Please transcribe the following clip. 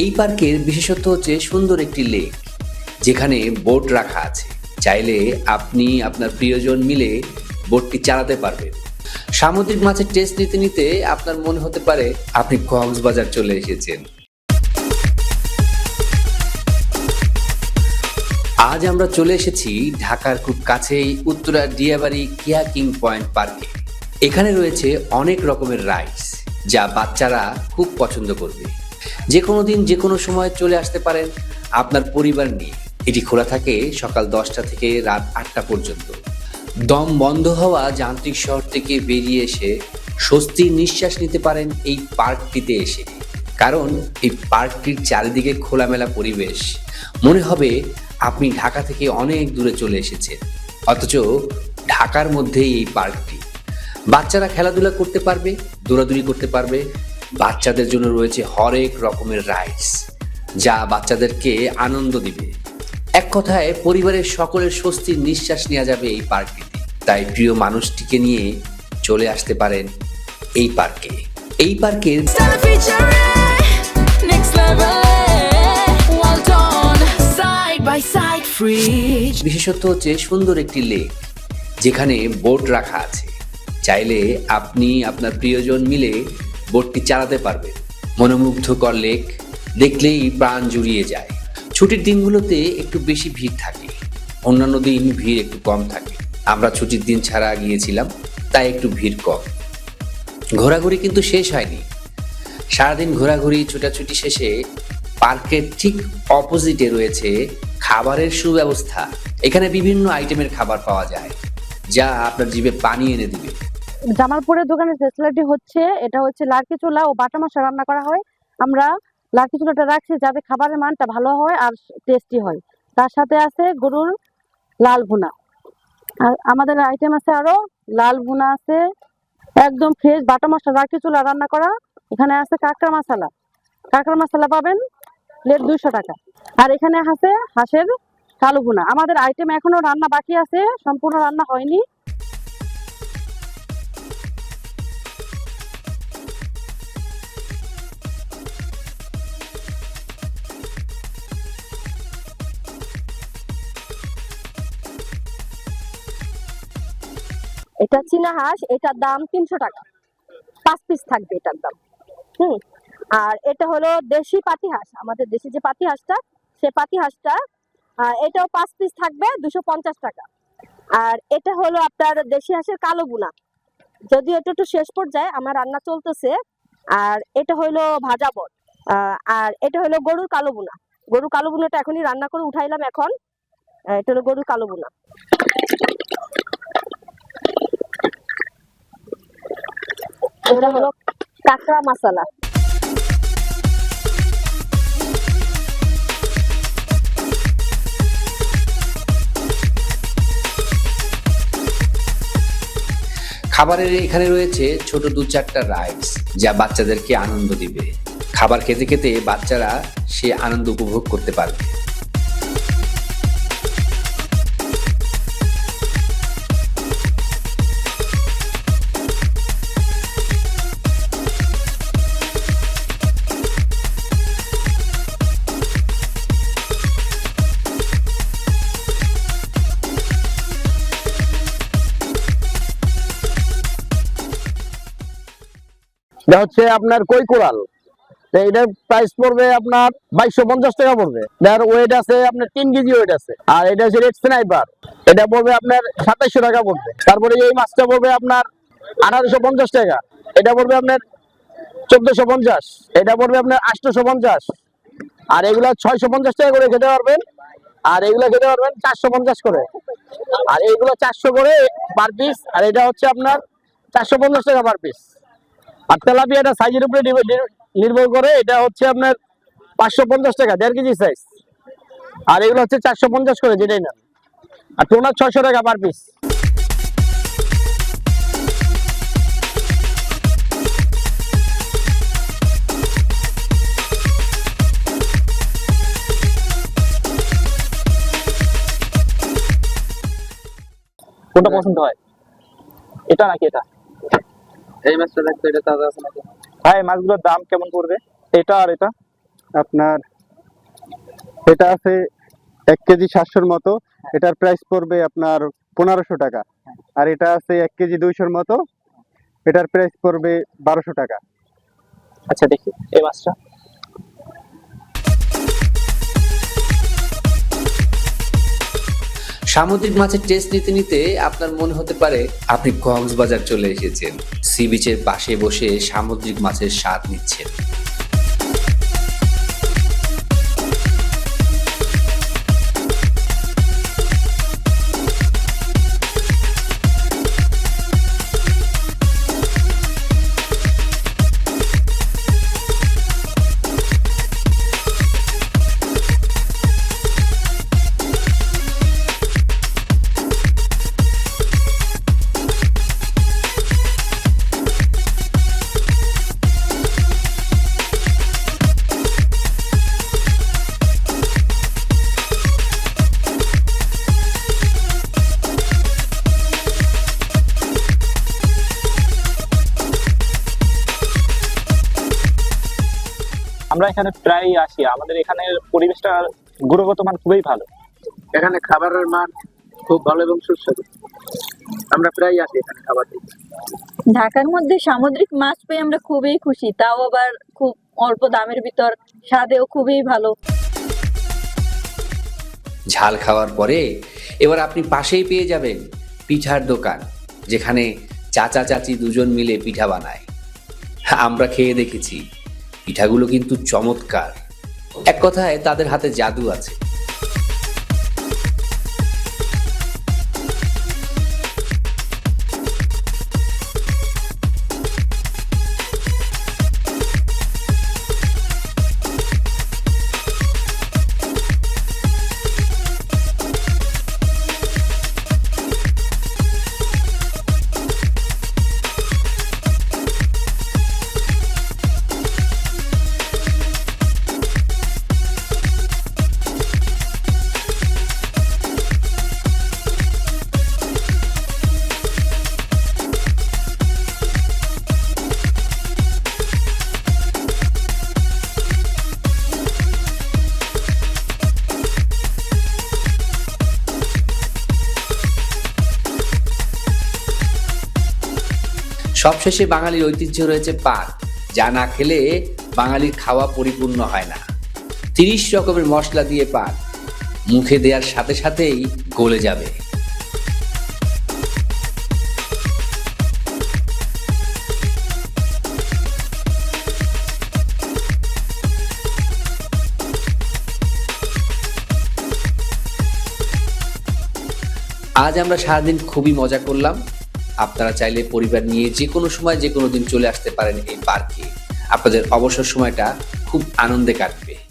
এই পার্কের বিশেষত্ব হচ্ছে সুন্দর একটি লেক, যেখানে বোট রাখা আছে। চাইলে আপনি আপনার প্রিয়জন মিলে বোটটি চালাতে পারবেন। সামুদ্রিক মাছের টেস্ট নিতে নিতে আপনার মনে হতে পারে আপনি কক্সবাজার চলে এসেছেন। আজ আমরা চলে এসেছি ঢাকার খুব কাছেই উত্তরা ডিয়াবাড়ি কিয়া কিং পয়েন্ট পার্কে। এখানে রয়েছে অনেক রকমের রাইডস, যা বাচ্চারা খুব পছন্দ করবে। যে কোনো দিন যে কোনো সময় চলে আসতে পারেন আপনার পরিবার নিয়ে। এটি খোলা থাকে সকাল দশটা থেকে রাত আটটা পর্যন্ত। দম বন্ধ হওয়া যান্ত্রিক শহর থেকে বেরিয়ে এসে স্বস্তির নিঃশ্বাস নিতে পারেন এই পার্কটিতে এসে। কারণ এই পার্কটির চারিদিকে খোলামেলা পরিবেশ। মনে হবে আপনি ঢাকা থেকে অনেক দূরে চলে এসেছেন। অথচ ঢাকার মধ্যেই এই পার্কটি। বাচ্চারা খেলাধুলা করতে পারবে, দৌড়াদৌড়ি করতে পারবে বাচ্চাদের জন্য রয়েছে হরেক রকমের রাইডস যা বাচ্চাদেরকে আনন্দ দিবে। এক কথায়, পরিবারের সকলের স্বস্তির নিঃশ্বাস নেওয়া যাবে এই পার্কটিতে তাই প্রিয় মানুষটিকে নিয়ে চলে আসতে পারেন এই পার্কে। এই পার্কের. বিশেষত্ব হচ্ছে সুন্দর একটি লেক, যেখানে বোট রাখা আছে। চাইলে আপনি আপনার প্রিয়জন মিলে বোটটি চালাতে পারবেন মনোমুগ্ধকর লেক, দেখলেই প্রাণ জুড়িয়ে যায়। ছুটির দিনগুলোতে একটু বেশি ভিড় থাকে। অন্যান্য দিন ভিড় একটু কম থাকে। আমরা ছুটির দিন ছাড়া গিয়েছিলাম, তাই একটু ভিড় কম। ঘোরাঘুরি কিন্তু শেষ হয়নি। সারাদিন ঘোরাঘুরি, ছুটাছুটি শেষে পার্কের ঠিক অপোজিটে রয়েছে খাবারের সুব্যবস্থা। এখানে বিভিন্ন আইটেমের খাবার পাওয়া যায়, যা আপনার জিভে পানি এনে দিবে। জামালপুরের দোকানের স্পেশালিটি হচ্ছে, এটা হচ্ছে লার্কি চুলা ও বাটা মাছ রান্না করা হয়। আমরা লার্কি চুলাটা রাখছি যাতে খাবারের মানটা ভালো হয় আর টেস্টি হয়। তার সাথে আছে গরুর লাল ভুনা। আর আমাদের আইটেম আছে আরও, লাল ভুনা আছে, একদম ফ্রেশ বাটা মশলা লার্কি চুলা রান্না করা। এখানে আছে কাঁকড়া মশলা। কাঁকড়া মশলা পাবেন প্লেট দুইশো টাকা। আর এখানে আছে হাঁসের কালো ভুনা। আমাদের আইটেম এখনও রান্না বাকি আছে, সম্পূর্ণ রান্না হয়নি। এটা চীনা হাঁস, এটার দাম তিনশো টাকা। পাঁচ পিস থাকবে এটার দাম। হুম। আর এটা হলো দেশি পাতি হাঁস। আমাদের দেশি যে পাতি হাঁসটা, সে পাতি হাঁসটা এটাও পাঁচ পিস থাকবে দুশো পঞ্চাশ টাকা। আর এটা হলো আপনার দেশি হাঁসের কালো বুনা। যদিও এটা একটু শেষ পর্যায়ে, আমার রান্না চলতেছে। আর এটা হলো ভাজা বট আর এটা হলো গরুর কালো বুনা। গরুর কালো বুনাটা এখনই রান্না করে উঠাইলাম এখন। এটা হলো গরুর কালো বুনা। হলো কাঁকড়া মশলা। খাবারের এখানে রয়েছে ছোট দু চারটা রাইডস যা বাচ্চাদেরকে আনন্দ দিবে। খাবার খেতে খেতে বাচ্চারা সে আনন্দ উপভোগ করতে পারবে। এটা হচ্ছে আপনার কই কোরাল? এটার প্রাইস পড়বে আপনার বাইশশো পঞ্চাশ টাকা পড়বে। যার ওয়েট আছে আপনার তিন কেজি ওয়েট আছে। আর এটা হচ্ছে রেড স্নাইপার এটা পড়বে আপনার সাতাইশশো টাকা পড়বে। তারপরে এই মাছটা পড়বে আপনার আঠারোশো পঞ্চাশ টাকা। এটা পড়বে আপনার চোদ্দশো পঞ্চাশ। এটা পড়বে আপনার আটশোশো পঞ্চাশ আর এগুলা ছয়শো পঞ্চাশ টাকা করে খেতে পারবেন। আর এগুলো খেতে পারবেন চারশো পঞ্চাশ করে। আর এইগুলো চারশো করে পার পিস আর এটা হচ্ছে আপনার চারশো পঞ্চাশ টাকা পার পিস আর তেলাপিয়াটা সাইজের উপরে নির্ভর- করে, এটা হচ্ছে আপনার পাঁচশো পঞ্চাশ টাকা, দেড় কেজি সাইজ আর এগুলো হচ্ছে চারশো পঞ্চাশ করে, যেটাই না আর টোনা ছয়শো টাকা পার পিস কোনটা পছন্দ হয়? এটা নাকি এটা? এই মাছটা দেখতো এটা তাজা আছে নাকি? ভাই মাছগুলোর দাম কেমন পড়বে? এটা আর এটা? আপনার এটা আছে এক কেজি সাতশোর মতো। এটার প্রাইস পড়বে আপনার পনেরোশো টাকা। আর এটা আছে এক কেজি দুইশোর মতো। এটার প্রাইস পড়বে বারোশো টাকা। আচ্ছা দেখি। এই মাছটা? সামুদ্রিক মাছের টেস্ট নিতে নিতে আপনার মনে হতে পারে আপনি কক্সবাজার চলে এসেছেন। সি বিচের পাশে বসে সামুদ্রিক মাছের স্বাদ নিচ্ছেন। আমরা এখানে প্রায় আসি। আমাদের এখানের পরিবেশটা গুণগত মান খুবই ভালো। এখানে খাবারের মান খুব ভালো এবং সুস্বাদু। আমরা প্রায় আসি এখানে খাবার ঢাকার মধ্যে সামুদ্রিক মাছ পেয়ে আমরা খুবই খুশি। তাও আবার খুব অল্প দামের ভিতর স্বাদেও খুবই ভালো। ঝাল খাওয়ার পরে এবার আপনি পাশেই পেয়ে যাবেন পিঠার দোকান যেখানে চাচা চাচি দুজন মিলে পিঠা বানায়। আমরা খেয়ে দেখেছি পিঠাগুলো কিন্তু চমৎকার। এক কথায় তাদের হাতে জাদু আছে। সবশেষে বাঙালির ঐতিহ্য রয়েছে পান যা না খেলে বাঙালির খাওয়া পরিপূর্ণ হয় না। তিরিশ রকমের মশলা দিয়ে পান মুখে দেওয়ার সাথে সাথেই গলে যাবে। আজ আমরা সারাদিন খুবই মজা করলাম। আপনারা চাইলে পরিবার নিয়ে যে কোনো সময় যে কোনো দিন চলে আসতে পারেন এই পার্কে। আপনাদের অবসর সময়টা খুব আনন্দে কাটবে।